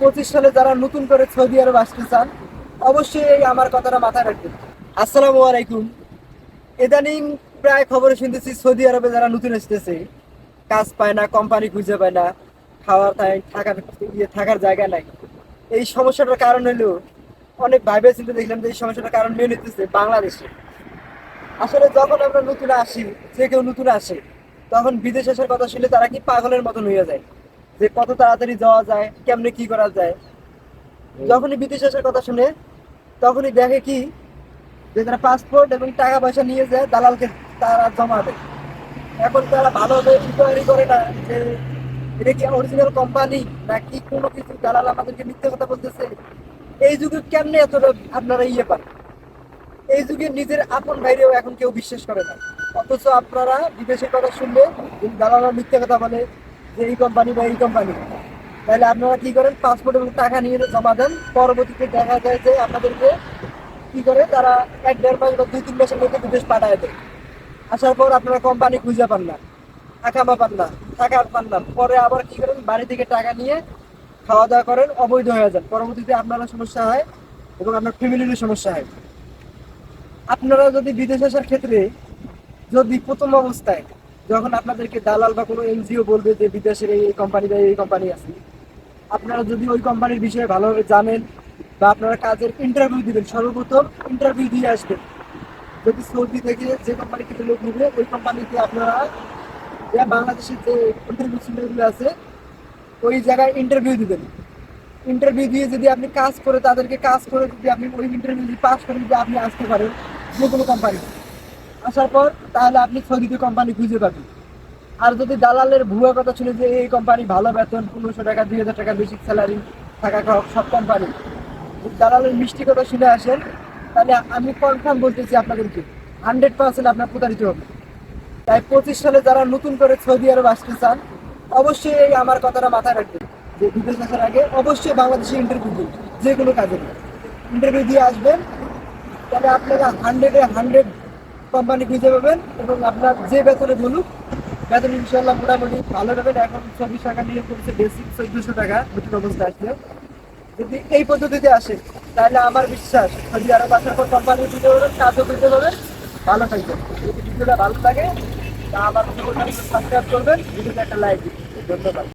পঁচিশ সালে যারা নতুন করে সৌদি আরব আসতে চান, অবশ্যই আমার কথাটা মাথায় রাখবেন। আসসালামু আলাইকুম। ইদানিং প্রায় খবরে শুনতেছি সৌদি আরবে যারা নতুন আসতেছে, কাজ পায় না কোম্পানি খুঁজে পায় না, খাওয়ার থাকার ইয়ে থাকার জায়গা নাই। এই সমস্যাটার কারণ হলো, অনেক ভাইবে চিন্তা দেখলাম যে এই সমস্যাটার কারণ মেনে নিতেছে বাংলাদেশে। আসলে যখন আমরা নতুন আসি, যে কেউ নতুন আসে, তখন বিদেশ আসার কথা শুনলে তারা কি পাগলের মতন হয়ে যায়? যে কত তাড়াতাড়ি যাওয়া যায়, কেমনে কি করা যায়। যখনই বিদেশ আসার কথা শুনে, তখনই দেখে কি, যে তারা পাসপোর্ট এবং টাকা পয়সা নিয়ে যায় দালালকে তারা জমা দেয়। এখন তারা ভালোভাবে ইনকোয়ারি করে না যে এটা কি অরিজিনাল কোম্পানি নাকি কোনো কিছু দালাল আমাদেরকে মিথ্যে কথা বলতেছে? এই যুগে কেমনে এতটা আপনারা ইয়ে পান? এই যুগে নিজের আপন ভাইরেও এখন কেউ বিশ্বাস করে না। অথচ আপনারা বিদেশের কথা শুনলে, দালালরা মিথ্যে কথা বলে যে এই কোম্পানি বা এই কোম্পানি তাহলে আপনারা কি করেন? পাসপোর্ট এবং টাকা নিয়ে জমা দেন। পরবর্তীতে দেখা যায় যে আপনাদেরকে কি করে? তারা এক দেড় মাস বা দুই তিন মাসের মধ্যে বিদেশ পাঠায় দেয়। আসার পর আপনারা কোম্পানি খুঁজে পান না। আকামা পান না। টাকা পান না। পরে আবার কি করেন? বাড়ি থেকে টাকা নিয়ে খাওয়া দাওয়া করেন, অবৈধ হয়ে যান। পরবর্তীতে আপনারা সমস্যা হয় এবং আপনার ফ্যামিলিরও সমস্যা হয়। আপনারা যদি বিদেশ আসার ক্ষেত্রে যদি প্রথম অবস্থায় যখন আপনাদেরকে দালাল বা কোনো এনজিও বলবে যে বিদেশের এই কোম্পানি বা এই কোম্পানি আছে, আপনারা যদি ওই কোম্পানির বিষয়ে ভালোভাবে জানেন বা আপনারা কাজের ইন্টারভিউ দিবেন, সর্বপ্রথম ইন্টারভিউ দিয়ে আসবেন। যদি সৌদি থেকে যে কোম্পানি থেকে লোক নিবে, ওই কোম্পানিতে আপনারা বাংলাদেশের যে ইন্টারভিউ সেন্টারগুলো আছে, ওই জায়গায় ইন্টারভিউ দিবেন। ইন্টারভিউ দিয়ে যদি আপনি কাজ করে, তাদেরকে কাজ করে যদি আপনি ওই ইন্টারভিউ পাস করে যদি আপনি আসতে পারেন যে কোনো কোম্পানি আসার পর তাহলে আপনি সৌদিতে কোম্পানি খুঁজে পাবেন। আর যদি দালালের ভুয়া কথা শুনে যে এই কোম্পানি ভালো বেতন, পনেরোশো টাকা, দুই হাজার টাকা বেশি স্যালারি থাকা সব কোম্পানি দালালের মিষ্টি কথা শুনে আসেন, তাহলে আমি কনফার্ম বলতেছি আপনাদেরকে হান্ড্রেড পার্সেন্ট আপনার প্রতারিত হবে। তাই পঁচিশ সালে যারা নতুন করে সৌদি আরব আসতে চান, অবশ্যই এই আমার কথাটা মাথায় রাখবেন। যে বিদেশ আসার আগে অবশ্যই বাংলাদেশে ইন্টারভিউ দিন, যে কোনো কাজে। ইন্টারভিউ দিয়ে আসবেন, তাহলে আপনারা হান্ড্রেডে হান্ড্রেড কোম্পানি খুঁজে পাবেন এবং আপনার যে বেতনে বলুক, বেতন ইনশাল্লাহ মোটামুটি ভালো পাবেন। এখন চব্বিশ টাকা নিয়ে করছে বেসিক চোদ্দশো টাকা নতুন অবস্থা আসলে যদি এই পদ্ধতিতে আসে, তাহলে আমার বিশ্বাস যদি আরও আসার পর কোম্পানি খুঁজে পাবেন, কাজও খুঁজে পাবেন, ভালো থাকবেন যদি ভিডিওটা ভালো লাগে, তা আমার সাবস্ক্রাইব করবেন, ভিডিওতে একটা লাইক দিন ধন্যবাদ।